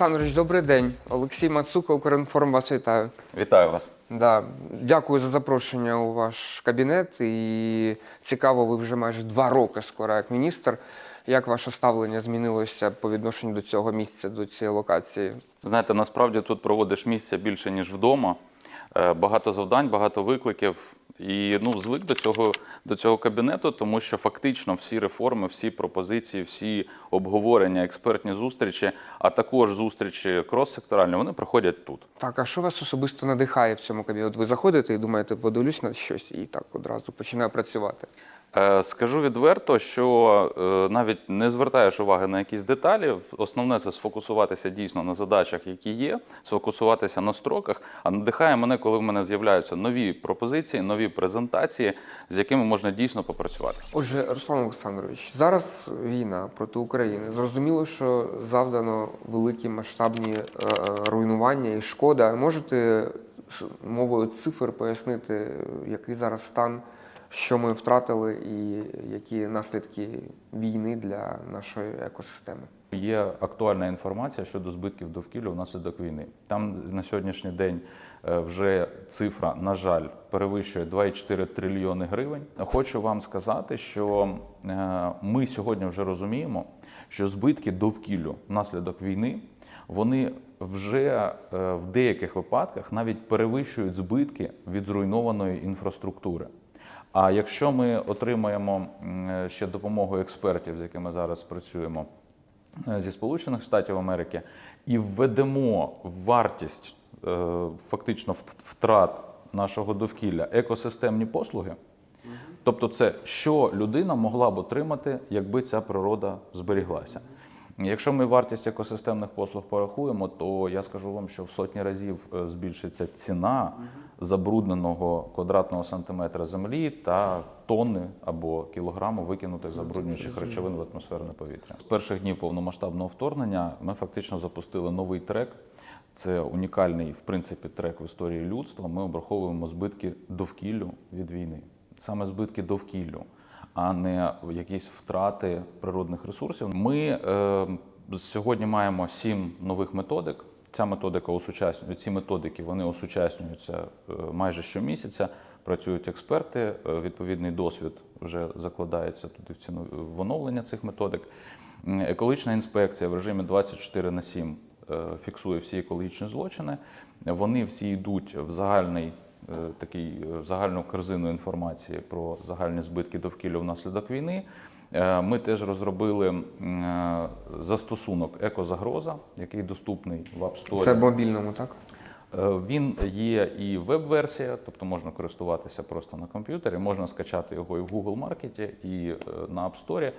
Олександрович, добрий день. Олексій Мацука, Укрінформ, вас вітаю. Вітаю вас. Да. Дякую за запрошення у ваш кабінет. І цікаво, ви вже майже два роки скоро як міністр. Як ваше ставлення змінилося по відношенню до цього місця, до цієї локації? Знаєте, насправді тут проводиш місця більше, ніж вдома. Е, Багато завдань, багато викликів. І ну, звик до цього, до цього кабінету, тому що фактично всі реформи, всі пропозиції, всі обговорення, експертні зустрічі, а також зустрічі крос-секторальні, вони проходять тут. Так, а що вас особисто надихає в цьому кабінеті? От ви заходите і думаєте, подивлюсь на щось, і так одразу починаю працювати. Е, Скажу відверто, що е, навіть не звертаєш уваги на якісь деталі. Основне це сфокусуватися дійсно на задачах, які є, сфокусуватися на строках. А надихає мене, коли в мене з'являються нові пропозиції, нові презентації, з якими можна дійсно попрацювати. Отже, Руслан Олександрович, зараз війна проти України. Зрозуміло, що завдано великі масштабні е, руйнування і шкода. Можете мовою цифр пояснити, який зараз стан, що ми втратили, і які наслідки війни для нашої екосистеми? Є актуальна інформація щодо збитків довкілля внаслідок війни. Там на сьогоднішній день е, вже цифра, на жаль, перевищує 2,4 трильйони гривень. Хочу вам сказати, що е, ми сьогодні вже розуміємо, що збитки довкіллю внаслідок війни вони вже е, в деяких випадках навіть перевищують збитки від зруйнованої інфраструктури. А якщо ми отримаємо ще допомогу експертів, з якими зараз працюємо е, зі Сполучених Штатів Америки, і введемо вартість е, фактично вт- втрат нашого довкілля екосистемні послуги, тобто це що людина могла б отримати, якби ця природа зберіглася. Якщо ми вартість екосистемних послуг порахуємо, то я скажу вам, що в сотні разів е, збільшиться ціна забрудненого квадратного сантиметра землі та тонни або кілограму викинутих забруднюючих речовин в атмосферне повітря. З перших днів повномасштабного вторгнення ми фактично запустили новий трек. Це унікальний, в принципі, трек в історії людства. Ми обраховуємо збитки довкіллю від війни, саме збитки довкіллю а не якісь втрати природних ресурсів. Ми е, сьогодні маємо сім нових методик. Ця методика осучаснює ці методики. Вони осучаснюються е, майже щомісяця. Працюють експерти. е, Відповідний досвід вже закладається туди в ціну в оновлення цих методик. Екологічна інспекція в режимі 24 на 7 е, фіксує всі екологічні злочини. Вони всі йдуть в загальний такий е, загальну корзину інформації про загальні збитки довкілля внаслідок війни. Е, Ми теж розробили е, застосунок Екозагроза, який доступний в App Store. Це в мобільному, так? Е, Він є і веб-версія, тобто можна користуватися просто на комп'ютері, можна скачати його і в Google Маркеті, і е, на App Store.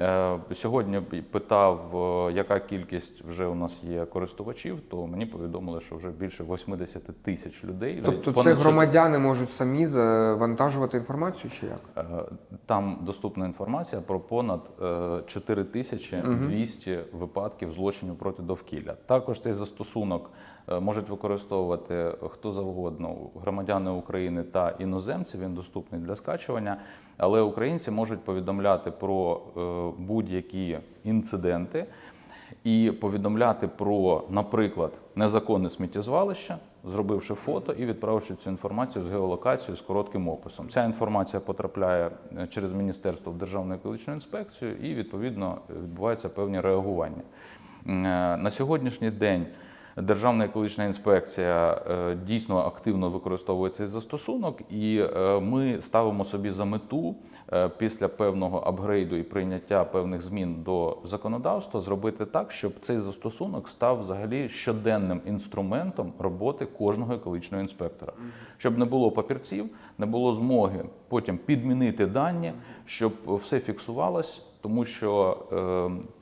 Е, Сьогодні питав, е, яка кількість вже у нас є користувачів, то мені повідомили, що вже більше 80 тисяч людей. Тобто Понад це громадяни можуть самі завантажувати інформацію чи як? Е, Там доступна інформація про понад е, 4200 випадків злочинів проти довкілля. Також цей застосунок можуть використовувати хто завгодно, громадяни України та іноземці. Він доступний для скачування. Але українці можуть повідомляти про е, будь-які інциденти і повідомляти про, наприклад, незаконне сміттєзвалище, зробивши фото і відправивши цю інформацію з геолокацією з коротким описом. Ця інформація потрапляє е, через міністерство в Державну екологічну інспекцію, і відповідно відбуваються певні реагування. Е, На сьогоднішній день. Державна екологічна інспекція е, дійсно активно використовує цей застосунок, і е, ми ставимо собі за мету е, після певного апгрейду і прийняття певних змін до законодавства зробити так, щоб цей застосунок став взагалі щоденним інструментом роботи кожного екологічного інспектора, щоб не було папірців, не було змоги потім підмінити дані, щоб все фіксувалось, тому що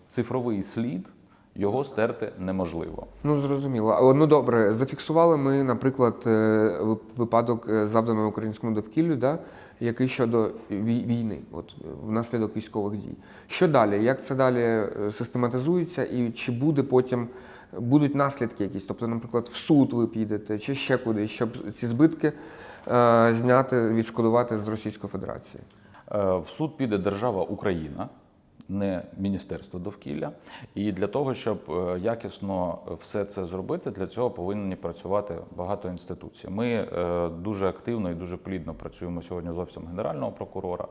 цифровий слід його стерти неможливо. Ну зрозуміло. Ну добре, зафіксували ми, наприклад, е, випадок е, завданого українському довкіллю, да, який щодо вій- війни, от внаслідок військових дій. Що далі? Як це далі е, систематизується, і чи буде потім будуть наслідки якісь? Тобто, наприклад, в суд ви підете, чи ще кудись, щоб ці збитки е, зняти, відшкодувати з Російської Федерації? В суд піде держава Україна. Не Міністерство довкілля. І для того, щоб е, якісно все це зробити, для цього повинні працювати багато інституцій. Ми е, дуже активно і дуже плідно працюємо сьогодні з офісом генерального прокурора.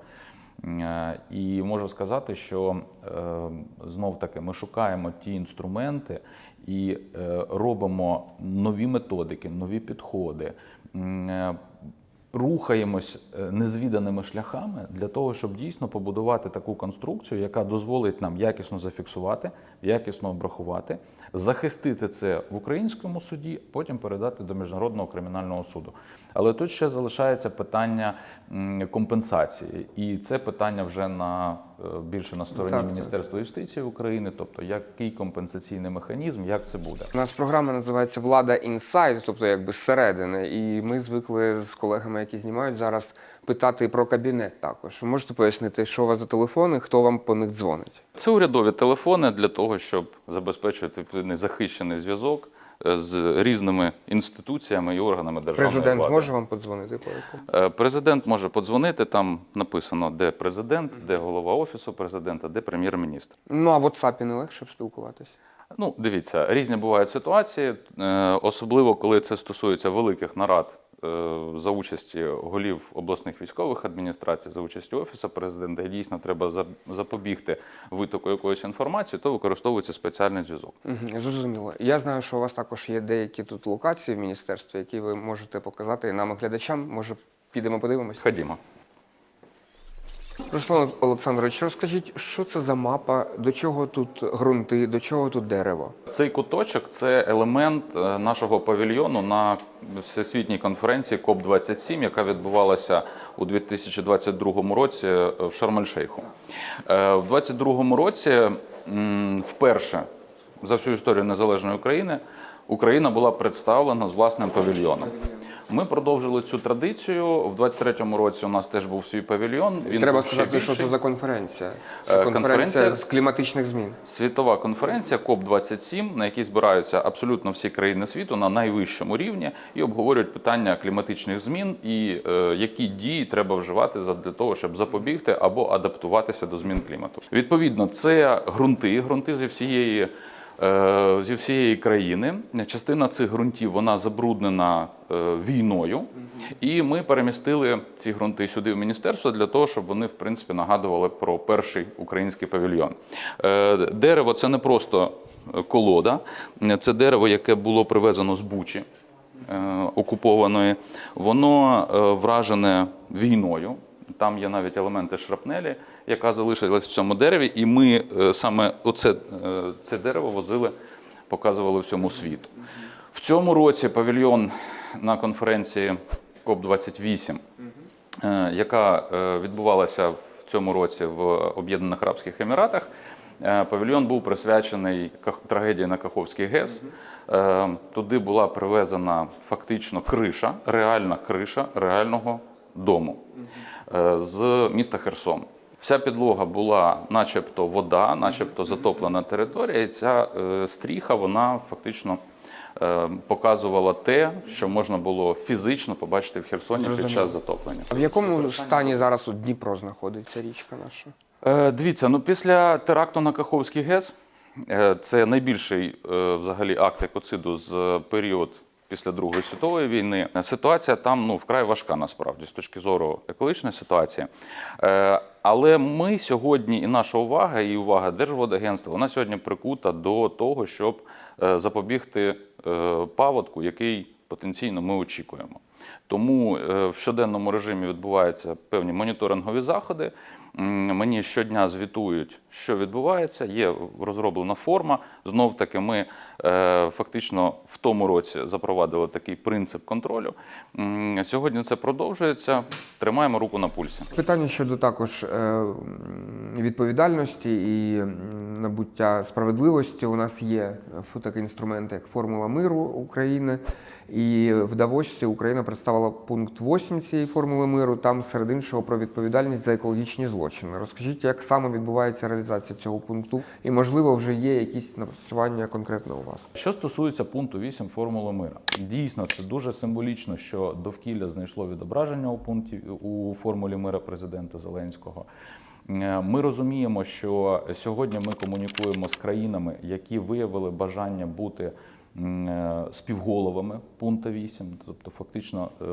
Е, І можу сказати, що знов таки ми шукаємо ті інструменти і робимо нові методики, нові підходи. Рухаємось е, незвіданими шляхами для того, щоб дійсно побудувати таку конструкцію, яка дозволить нам якісно зафіксувати, якісно обрахувати, захистити це в українському суді, потім передати до міжнародного кримінального суду. Але тут ще залишається питання компенсації, і це питання вже на е, більше на стороні Так, так. Міністерства юстиції України, тобто який компенсаційний механізм, як це буде. У нас програма називається Влада інсайд, тобто якби зсередини. І ми звикли з колегами, які знімають зараз, питати про кабінет також. Ви можете пояснити, що у вас за телефони, хто вам по них дзвонить? Це урядові телефони для того, щоб забезпечувати відповідний захищений зв'язок е, з різними інституціями і органами державної Президент влади. може вам подзвонити по? Е, Президент може подзвонити. Там написано, де президент, де голова офісу президента, де прем'єр-міністр. Ну а в WhatsApp не легше б спілкуватися. Ну, дивіться, різні бувають ситуації, е, особливо коли це стосується великих нарад за участі голів обласних військових адміністрацій, за участі офісу президента, і дійсно треба за- запобігти витоку якоїсь інформації, то використовується спеціальний зв'язок. Угу, зрозуміло. Я знаю, що у вас також є деякі тут локації в міністерстві, які ви можете показати нам і глядачам. Може, підемо подивимось? Ходімо. Руслан Олександрович, розкажіть, що це за мапа, до чого тут ґрунти, до чого тут дерево? Цей куточок це елемент е, нашого павільйону на всесвітній конференції КОП 27 яка відбувалася у 2022 році е, в Шарм-ель-Шейху. Е, В 2022 році вперше за всю історію незалежної України Україна була представлена з власним павільйоном. Ми продовжили цю традицію. В 23-му році у нас теж був свій павільйон. Він Треба сказати, що це за конференція. Це Е, конференція, конференція з кліматичних змін. Світова конференція КОП 27 на якій збираються абсолютно всі країни світу на найвищому рівні і обговорюють питання кліматичних змін і е, які дії треба вживати для того, щоб запобігти або адаптуватися до змін клімату. Відповідно, це ґрунти, ґрунти зі всієї. Е, Зі всієї країни частина цих ґрунтів вона забруднена е, війною, і ми перемістили ці ґрунти сюди в міністерство для того, щоб вони в принципі нагадували про перший український павільйон. Е, Дерево це не просто колода, це дерево, яке було привезено з Бучі окупованої. Воно вражене війною. Там є навіть елементи шрапнелі, яка залишилась в цьому дереві, і ми е, саме оце е, це дерево возили, показували всьому світу. В цьому році павільйон на конференції КОП-28, е, яка відбувалася в цьому році в Об'єднаних Арабських Еміратах. Павільйон був присвячений трагедії на Каховській ГЕС. Туди була привезена фактично криша, реальна криша реального дому з міста Херсон. Вся підлога була, начебто, вода, начебто затоплена територія, і ця е, стріха вона фактично е, показувала те, що можна було фізично побачити в Херсоні під час затоплення. А в якому стані зараз тут Дніпро знаходиться, річка наша? Е, Дивіться, ну після теракту на Каховський ГЕС це найбільший взагалі акт екоциду з період після Другої світової війни. Ситуація там ну вкрай важка насправді з точки зору екологічної ситуації. Е, Але ми сьогодні, і наша увага, і увага Держводагентства, вона сьогодні прикута до того, щоб е, запобігти е, паводку, який потенційно ми очікуємо. Тому в щоденному режимі відбуваються певні моніторингові заходи. Мені щодня звітують, що відбувається. Є розроблена форма. Знов таки, ми фактично в тому році запровадили такий принцип контролю. Сьогодні це продовжується. Тримаємо руку на пульсі. Питання щодо також е, відповідальності і набуття справедливості. У нас є фу- такий інструмент, як Формула миру України. І в Давосі Україна представила пункт 8 цієї формули миру, там серед іншого про відповідальність за екологічні злочини. Розкажіть, як саме відбувається реалізація цього пункту, і можливо вже є якісь напрацювання конкретно у вас. Що стосується пункту 8 формули мира, дійсно це дуже символічно, що довкілля знайшло відображення у пункті у формулі мира президента Зеленського. Е, Ми розуміємо, що сьогодні ми комунікуємо з країнами, які виявили бажання бути е, співголовами пункту 8, тобто фактично е,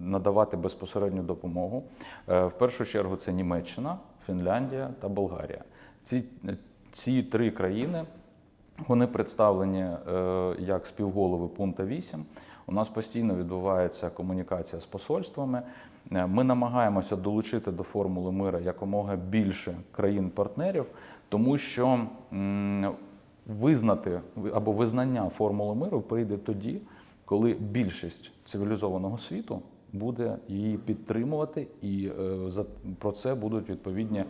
надавати безпосередню допомогу. В першу чергу це Німеччина, Фінляндія та Болгарія. Ці, ці три країни вони представлені е, як співголови пункта 8. У нас постійно відбувається комунікація з посольствами. Е, Ми намагаємося долучити до формули мира якомога більше країн-партнерів, тому що визнати або визнання формули миру прийде тоді, коли більшість цивілізованого світу буде її підтримувати, і е, за про це будуть відповідні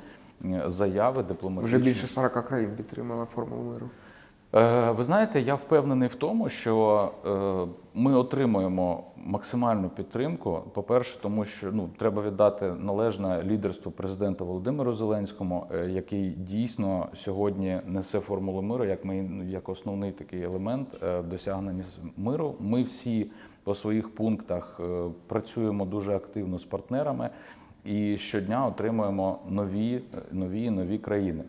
заяви дипломатичні. Вже більше 40 країн підтримала формулу миру. Е, Ви знаєте, я впевнений в тому, що е, ми отримуємо максимальну підтримку. По-перше, тому що ну треба віддати належне лідерству президента Володимиру Зеленському, е, який дійсно сьогодні несе формулу миру як ми як основний такий елемент досягнення миру. Ми всі по своїх пунктах працюємо дуже активно з партнерами і щодня отримуємо нові, нові нові країни.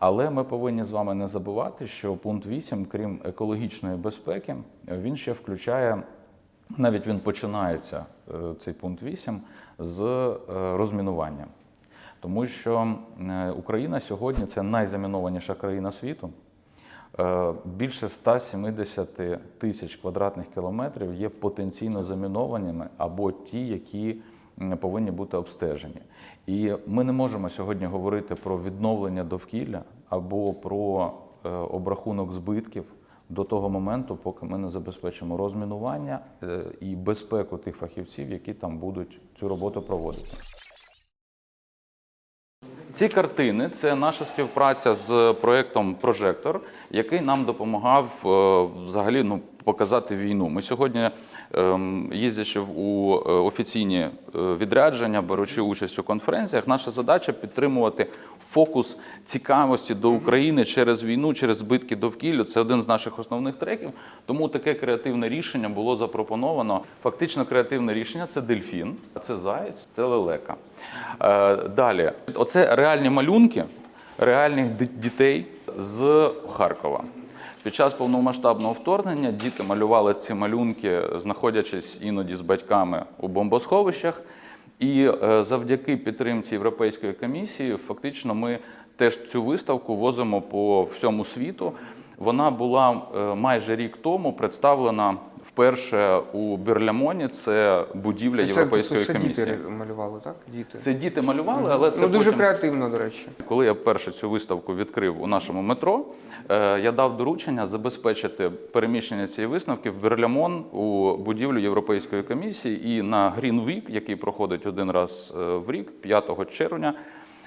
Але ми повинні з вами не забувати, що пункт 8, крім екологічної безпеки, він ще включає, навіть він починається, е, цей пункт 8, з е, розмінування. Тому що е, Україна сьогодні це найзамінованіша країна світу. Більше 170 тисяч квадратних кілометрів є потенційно замінованими або ті, які повинні бути обстежені. І ми не можемо сьогодні говорити про відновлення довкілля або про е, обрахунок збитків до того моменту, поки ми не забезпечимо розмінування е, і безпеку тих фахівців, які там будуть цю роботу проводити. Ці картини це наша співпраця з проєктом Прожектор, який нам допомагав е, взагалі ну, показати війну. Ми сьогодні, ем, їздячи у е, офіційні е, відрядження, беручи участь у конференціях, наша задача підтримувати фокус цікавості до України через війну, через збитки довкіллю. Це один з наших основних треків. Тому таке креативне рішення було запропоновано. Фактично, креативне рішення це дельфін, це заєць, це лелека. Е, Далі, оце реальні малюнки реальних дітей з Харкова. Під час повномасштабного вторгнення діти малювали ці малюнки, знаходячись іноді з батьками у бомбосховищах. І е, завдяки підтримці Європейської комісії, фактично, ми теж цю виставку возимо по всьому світу. Вона була е, майже рік тому представлена вперше у Бірлямоні. Це будівля Європейської це, комісії. Це діти малювали, так? Діти. Це діти малювали, але це ну, дуже потім... креативно, до речі. Коли я перше цю виставку відкрив у нашому метро, е, я дав доручення забезпечити переміщення цієї виставки в Берлямон у будівлю Європейської комісії і на Green Week, який проходить один раз е, в рік, 5 червня.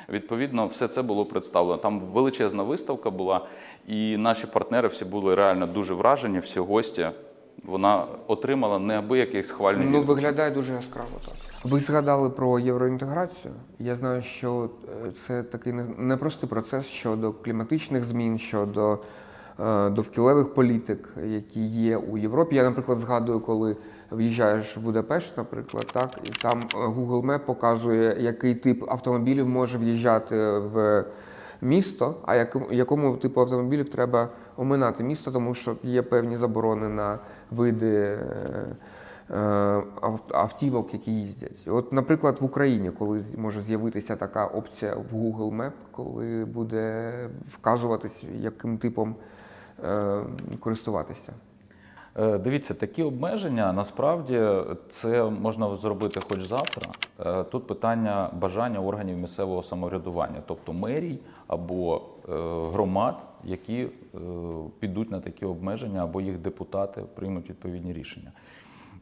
Відповідно, все це було представлено. Там величезна виставка була, і наші партнери всі були реально дуже вражені, всі гості. Вона отримала неабиякий схвальний Ну, виглядає дуже яскраво так. Ви згадали про євроінтеграцію. Я знаю, що е, це такий не- непростий процес щодо кліматичних змін, щодо е, довкілевих політик, які є у Європі. Я, наприклад, згадую, коли в'їжджаєш в Будапешт, наприклад, так, і там е, Google Map показує, який тип автомобілів може в'їжджати в місто, а якому, якому типу автомобілів треба оминати місто, тому що є певні заборони на види. е, е, ав- автівок, які їздять. От, наприклад, в Україні, коли може з'явитися така опція в Google Map, коли буде вказуватись, яким типом е, користуватися. Дивіться, такі обмеження насправді це можна зробити хоч завтра. Тут питання бажання органів місцевого самоврядування, тобто мерій або громад, які е, підуть на такі обмеження, або їх депутати приймуть відповідні рішення.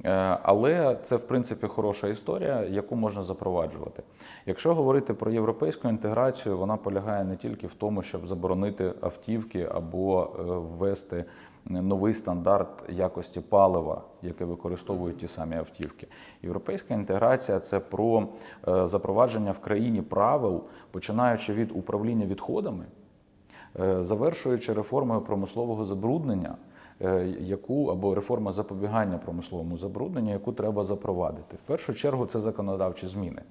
Е, Але це в принципі хороша історія, яку можна запроваджувати. Якщо говорити про європейську інтеграцію, вона полягає не тільки в тому, щоб заборонити автівки або е, ввести новий стандарт якості палива, яке використовують ті самі автівки. Європейська інтеграція це про е, запровадження в країні правил, починаючи від управління відходами, е, завершуючи реформою промислового забруднення, е, яку або реформа запобігання промисловому забрудненню, яку треба запровадити. В першу чергу це законодавчі зміни.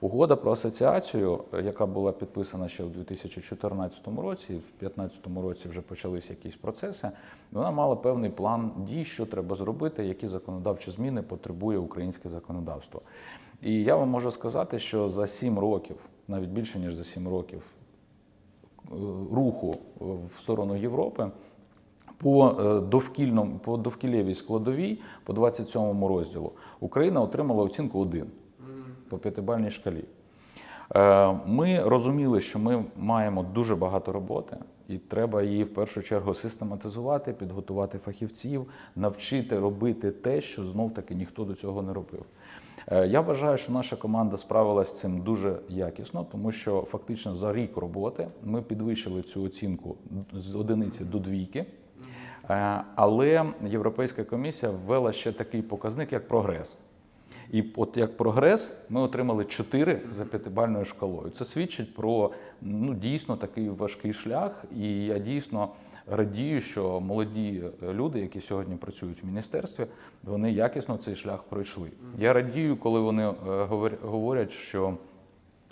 Угода про асоціацію, е, яка була підписана ще в 2014 році, в 2015 році вже почалися якісь процеси. Вона мала певний план дій, що треба зробити, які законодавчі зміни потребує українське законодавство. І я вам можу сказати, що за 7 років, навіть більше ніж за 7 років, е, руху в сторону Європи. По е, довкільному, по довкілєвій складовій, по 27 розділу, Україна отримала оцінку 1 по п'ятибальній шкалі. Е, Ми розуміли, що ми маємо дуже багато роботи, і треба її в першу чергу систематизувати, підготувати фахівців, навчити робити те, що знов-таки ніхто до цього не робив. Е, Я вважаю, що наша команда справилася з цим дуже якісно, тому що фактично за рік роботи ми підвищили цю оцінку з одиниці до двійки. Е, Але Європейська комісія ввела ще такий показник, як прогрес. І от як прогрес ми отримали 4 за п'ятибальною шкалою. Це свідчить про ну, дійсно такий важкий шлях. І я дійсно радію, що молоді люди, які сьогодні працюють в міністерстві, вони якісно цей шлях пройшли. Я радію, коли вони е, говорять, що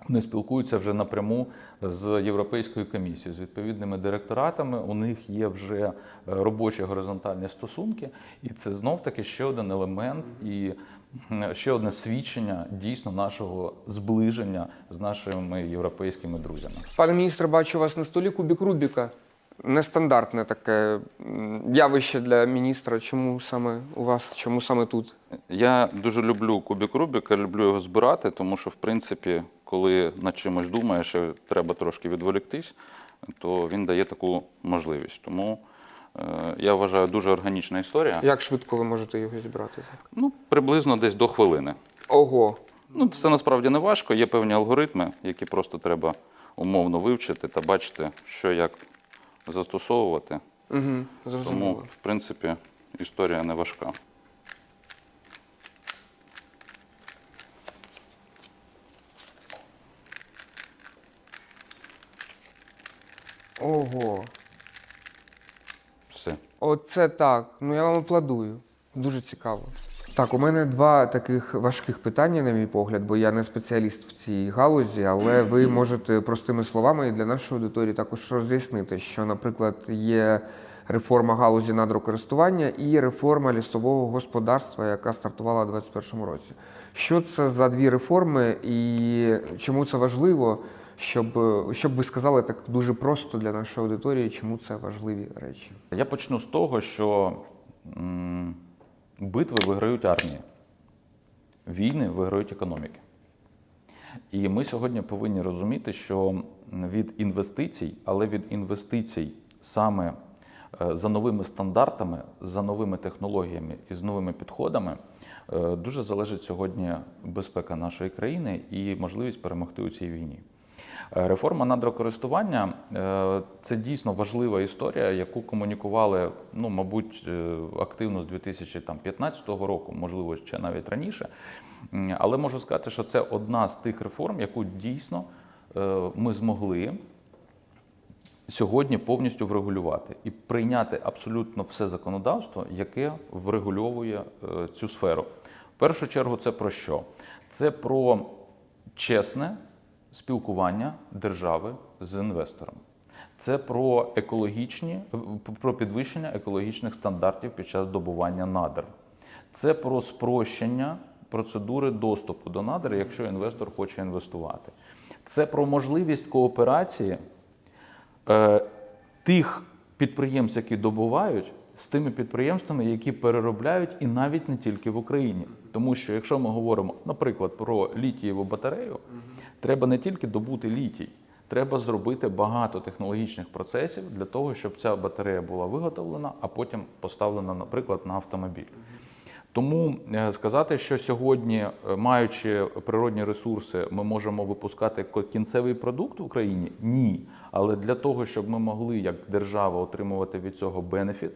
вони спілкуються вже напряму з Європейською комісією, з відповідними директоратами. У них є вже е, робочі горизонтальні стосунки, і це знов таки ще один елемент і ще одне свідчення дійсно нашого зближення з нашими європейськими друзями. Пане міністре, бачу вас на столі кубік Рубіка. Нестандартне таке явище для міністра. Чому саме у вас? Чому саме тут? Я дуже люблю кубік Рубіка, люблю його збирати, тому що, в принципі, коли над чимось думаєш, і треба трошки відволіктись, то він дає таку можливість. Тому е, я вважаю дуже органічна історія. Як швидко ви можете його зібрати? Ну, приблизно десь до хвилини. Ого. Ну, це насправді не важко, є певні алгоритми, які просто треба умовно вивчити та бачити, що як застосовувати. Угу, Тому, в принципі, історія не важка. Ого. Все. Оце так. Ну я вам аплодую. Дуже цікаво. Так, у мене два таких важких питання, на мій погляд, бо я не спеціаліст в цій галузі, але ви можете простими словами і для нашої аудиторії також роз'яснити, що, наприклад, є реформа галузі надрокористування і реформа лісового господарства, яка стартувала у 2021 році. Що це за дві реформи і чому це важливо? Щоб, щоб ви сказали так дуже просто для нашої аудиторії, чому це важливі речі. Я почну з того, що м, битви виграють армії, війни виграють економіки. І ми сьогодні повинні розуміти, що від інвестицій, але від інвестицій саме е, за новими стандартами, за новими технологіями і з новими підходами е, дуже залежить сьогодні безпека нашої країни і можливість перемогти у цій війні. Реформа надрокористування е, це дійсно важлива історія, яку комунікували, ну, мабуть, е, активно з 2015 року, можливо, ще навіть раніше. Але можу сказати, що це одна з тих реформ, яку дійсно е, ми змогли сьогодні повністю врегулювати і прийняти абсолютно все законодавство, яке врегульовує цю сферу. В першу чергу, це про що? Це про чесне спілкування держави з інвестором. Це про екологічні, про підвищення екологічних стандартів під час добування надр. Це про спрощення процедури доступу до надр, якщо інвестор хоче інвестувати. Це про можливість кооперації е, тих підприємств, які добувають, з тими підприємствами, які переробляють, і навіть не тільки в Україні. Тому що якщо ми говоримо, наприклад, про літієву батарею, треба не тільки добути літій, треба зробити багато технологічних процесів для того, щоб ця батарея була виготовлена, а потім поставлена, наприклад, на автомобіль. Тому е, сказати, що сьогодні, е, маючи природні ресурси, ми можемо випускати кінцевий продукт в Україні ні. Але для того, щоб ми могли як держава отримувати від цього бенефіт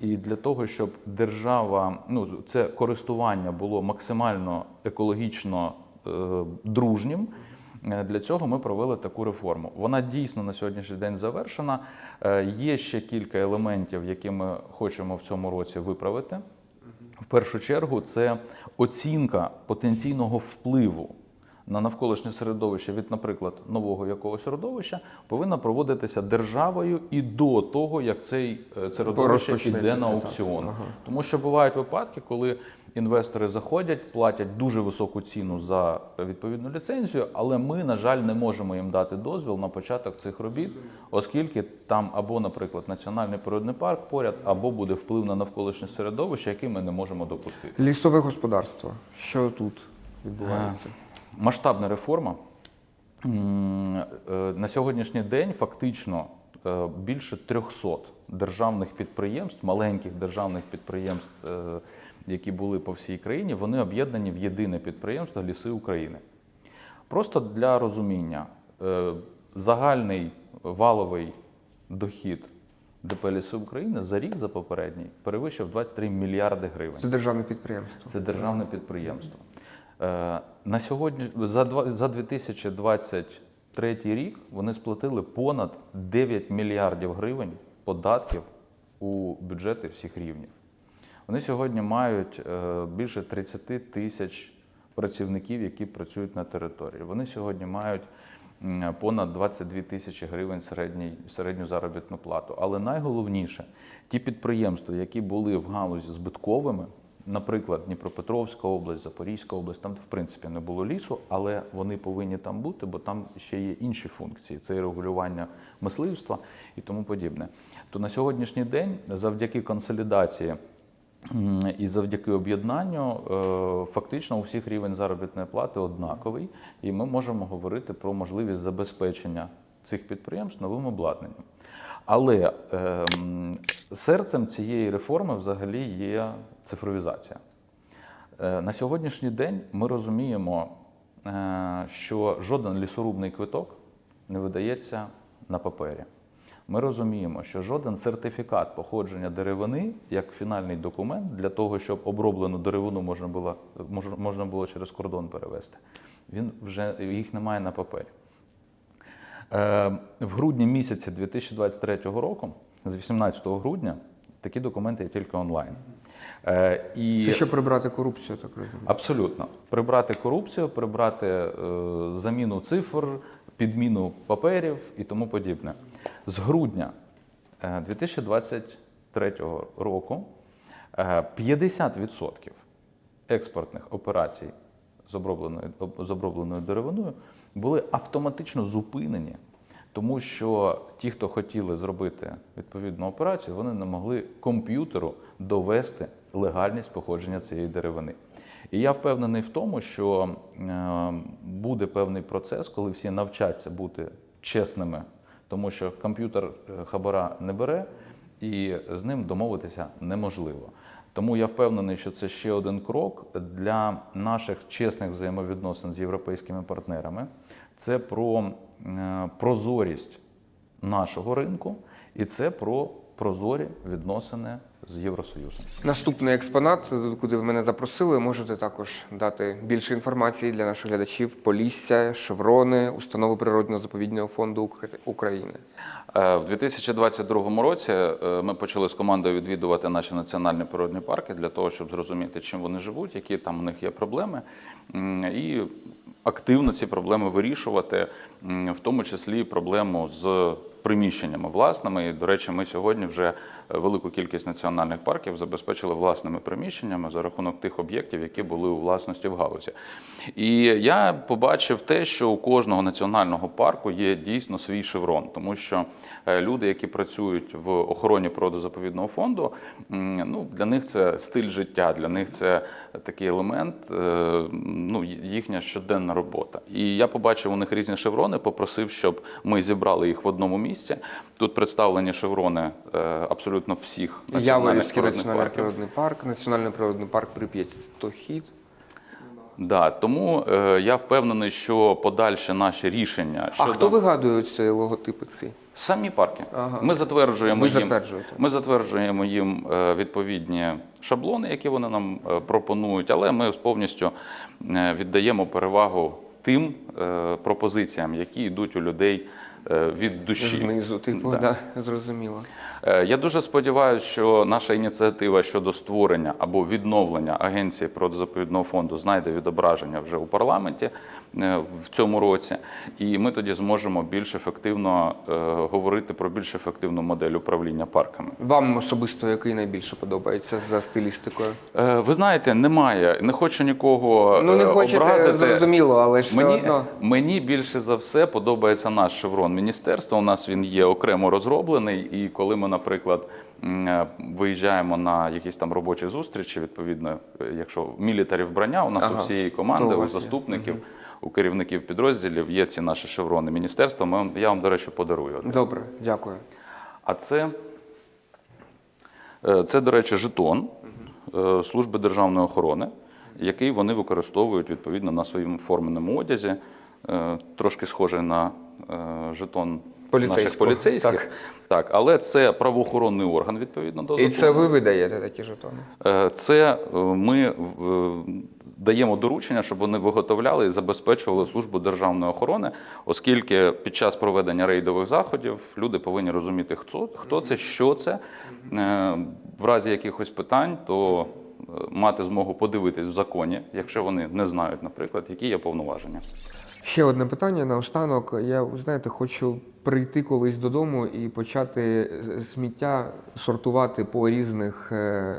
і для того, щоб держава, ну це користування було максимально екологічно е, дружнім. е, Для цього ми провели таку реформу. Вона дійсно на сьогоднішній день завершена. Е, Є ще кілька елементів, які ми хочемо в цьому році виправити. В першу чергу, це оцінка потенційного впливу на навколишнє середовище від, наприклад, нового якогось родовища повинна проводитися державою і до того, як цей е, це родовище піде на аукціон. Ага. Тому що бувають випадки, коли інвестори заходять, платять дуже високу ціну за відповідну ліцензію, але ми, на жаль, не можемо їм дати дозвіл на початок цих робіт, оскільки там або, наприклад, національний природний парк поряд, або буде вплив на навколишнє середовище, який ми не можемо допустити. Лісове господарство. Що тут відбувається? Масштабна реформа. Е, На сьогоднішній день фактично е, більше 300 державних підприємств, маленьких державних підприємств, е, які були по всій країні, вони об'єднані в єдине підприємство Ліси України. Просто для розуміння, загальний валовий дохід ДП Ліси України за рік за попередній перевищив 23 мільярди гривень. Це державне підприємство. Це державне підприємство. Е, На сьогодні за два- за 2023 рік вони сплатили понад 9 мільярдів гривень податків у бюджети всіх рівнів. Вони сьогодні мають е, більше 30 тисяч працівників, які працюють на території. Вони сьогодні мають понад 22 тисячі гривень середній, середню заробітну плату. Але найголовніше, ті підприємства, які були в галузі збитковими, наприклад, Дніпропетровська область, Запорізька область, там в принципі не було лісу, але вони повинні там бути, бо там ще є інші функції: це і регулювання мисливства і тому подібне. То на сьогоднішній день, завдяки консолідації. І завдяки об'єднанню е, фактично у всіх рівень заробітної плати однаковий, і ми можемо говорити про можливість забезпечення цих підприємств новим обладнанням. Але е, серцем цієї реформи взагалі є цифровізація. Е, На сьогоднішній день ми розуміємо, е, що жоден лісорубний квиток не видається на папері. Ми розуміємо, що жоден сертифікат походження деревини як фінальний документ для того, щоб оброблену деревину можна було, можна було через кордон перевезти. Він вже їх немає на папері. Е, В грудні місяці 2023 року, з 18 грудня, такі документи є тільки онлайн. Е, І... Це щоб прибрати корупцію, так розумію. Абсолютно. Прибрати корупцію, прибрати е, заміну цифр, підміну паперів і тому подібне. З грудня е, 2023 року е, 50% експортних операцій з обробленою, з обробленою деревиною були автоматично зупинені, тому що ті, хто хотіли зробити відповідну операцію, вони не могли комп'ютеру довести легальність походження цієї деревини. І я впевнений в тому, що е, буде певний процес, коли всі навчаться бути чесними, тому що комп'ютер е, хабара не бере, і з ним домовитися неможливо. Тому я впевнений, що це ще один крок для наших чесних взаємовідносин з європейськими партнерами. Це про е, прозорість нашого ринку, і це про прозорі відносини з Євросоюзом. Наступний експонат, куди ви мене запросили, можете також дати більше інформації для наших глядачів: Полісся, шеврони, установи природно-заповідного фонду Укра- України. Е, В 2022 році е, ми почали з командою відвідувати наші національні природні парки для того, щоб зрозуміти, чим вони живуть, які там у них є проблеми, і активно ці проблеми вирішувати, в тому числі проблему з приміщеннями власними. І, до речі, ми сьогодні вже велику кількість національних парків забезпечили власними приміщеннями за рахунок тих об'єктів, які були у власності в галузі. І я побачив те, що у кожного національного парку є дійсно свій шеврон, тому що е, люди, які працюють в охороні природозаповідного фонду, ну для них це стиль життя, для них це такий елемент, е, ну їхня щоденна робота. І я побачив у них різні шеврони, попросив, щоб ми зібрали їх в одному місці. Тут представлені шеврони е, абсолютно всіх національних природних національний парків. природний парк, Національний природний парк Прип'ять Стохід. Да, тому е, я впевнений, що подальші наші рішення А щодо хто вигадує ці логотипи ці? самі парки. Ага. Ми затверджуємо Ви їм затверджуєте. ми затверджуємо їм е, відповідні шаблони, які вони нам е, пропонують, але ми повністю е, віддаємо перевагу тим е, пропозиціям, які йдуть у людей від душі. Знизу, типу, Да. да. зрозуміло. Е, Я дуже сподіваюся, що наша ініціатива щодо створення або відновлення агенції природозаповідного фонду знайде відображення вже у парламенті е, в цьому році, і ми тоді зможемо більш ефективно е, говорити про більш ефективну модель управління парками. Вам особисто який найбільше подобається за стилістикою? Е, Ви знаєте, немає, не хочу нікого Ну, не е, хочете, образити. зрозуміло, але ж все одно. мені більше за все подобається наш шеврон міністерства. У нас він є окремо розроблений. І коли ми, наприклад, е, виїжджаємо на якісь там робочі зустрічі, відповідно, якщо мілітарі вбрання, у нас Ага. у всієї команди, у вас є. заступників, у керівників підрозділів є ці наші шеврони міністерства. Ми, я вам, до речі, подарую. один. Добре, дякую. А це, е, це, до речі, жетон е, Служби державної охорони, який вони використовують відповідно на своєму форменому одязі, трошки схожий на жетон наших поліцейських. так. Так. але це правоохоронний орган відповідно до І це ви видаєте такі жетони? Е, Це е, ми е, даємо доручення, щоб вони виготовляли і забезпечували службу державної охорони, оскільки під час проведення рейдових заходів люди повинні розуміти, хто, хто це, що це. Е, В разі якихось питань, то е, мати змогу подивитись в законі, якщо вони не знають, наприклад, які є повноваження. Ще одне питання наостанок. Я, знаєте, хочу прийти колись додому і почати сміття сортувати по різних е,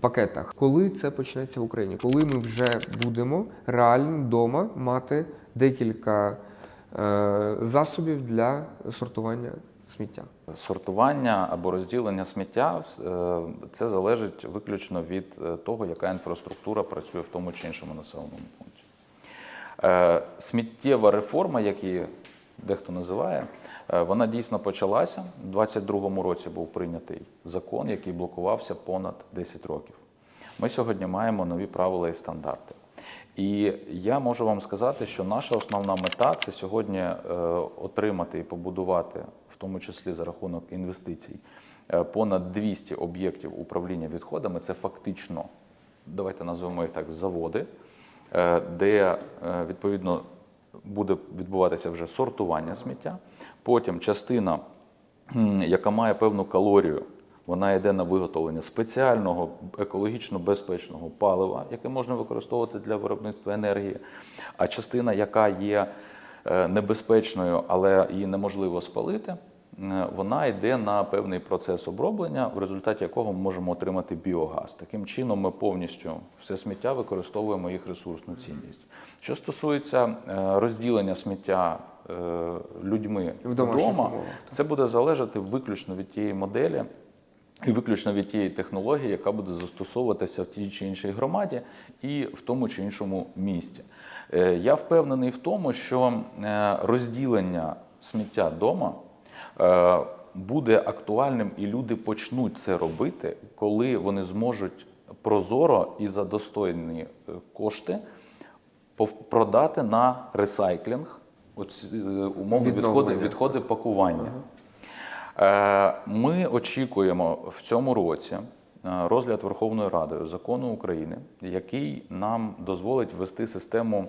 пакетах. Коли це почнеться в Україні? Коли ми вже будемо реально вдома мати декілька е, засобів для сортування сміття? Сортування або розділення сміття е, це залежить виключно від того, яка інфраструктура працює в тому чи іншому населеному Сміттєва реформа, як її дехто називає, е, вона дійсно почалася. У 2022 році був прийнятий закон, який блокувався понад 10 років. Ми сьогодні маємо нові правила і стандарти. І я можу вам сказати, що наша основна мета це сьогодні е, отримати і побудувати, в тому числі за рахунок інвестицій, е, понад 200 об'єктів управління відходами. Це фактично, давайте назвемо їх так, заводи, е, де е, відповідно буде відбуватися вже сортування сміття. Потім частина, яка має певну калорію, вона йде на виготовлення спеціального екологічно безпечного палива, яке можна використовувати для виробництва енергії. А частина, яка є е, небезпечною, але її неможливо спалити, е, вона йде на певний процес оброблення, в результаті якого ми можемо отримати біогаз. Таким чином, ми повністю все сміття використовуємо їх ресурсну цінність. Що стосується е, розділення сміття е, людьми вдома, це буде залежати виключно від тієї моделі. І виключно від тієї технології, яка буде застосовуватися в тій чи іншій громаді і в тому чи іншому місті. Е, Я впевнений в тому, що е, розділення сміття вдома е, буде актуальним, і люди почнуть це робити, коли вони зможуть прозоро і за достойні е, кошти продати на ресайклінг е, відходи, відходи пакування. Е, Ми очікуємо в цьому році е, розгляд Верховною Радою закону України, який нам дозволить ввести систему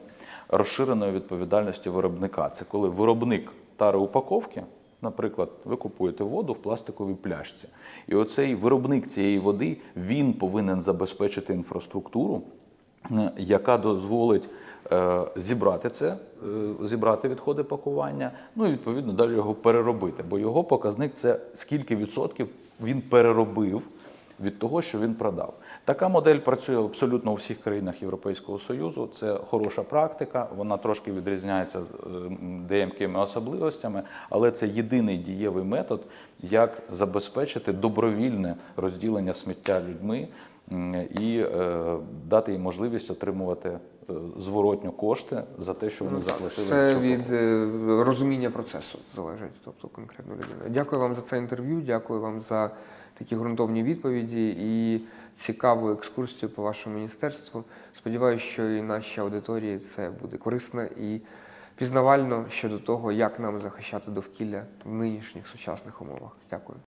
розширеної відповідальності виробника. Це коли виробник тари упаковки, наприклад, ви купуєте воду в пластиковій пляшці, і оцей виробник цієї води він повинен забезпечити інфраструктуру, е, яка дозволить е, зібрати це, е, зібрати відходи пакування, ну і відповідно далі його переробити. Бо його показник це скільки відсотків він переробив від того, що він продав. Така модель працює абсолютно у всіх країнах Європейського Союзу. Це хороша практика, вона трошки відрізняється з е, деякими особливостями, але це єдиний дієвий метод, як забезпечити добровільне розділення сміття людьми і е, дати їм можливість отримувати е, зворотню кошти за те, що вони Ну, заплатили. Це цього. від розуміння процесу залежить, тобто конкретно людина. Дякую вам за це інтерв'ю, дякую вам за такі ґрунтовні відповіді і цікаву екскурсію по вашому міністерству. Сподіваюся, що і нашій аудиторії це буде корисно і пізнавально щодо того, як нам захищати довкілля в нинішніх сучасних умовах. Дякую.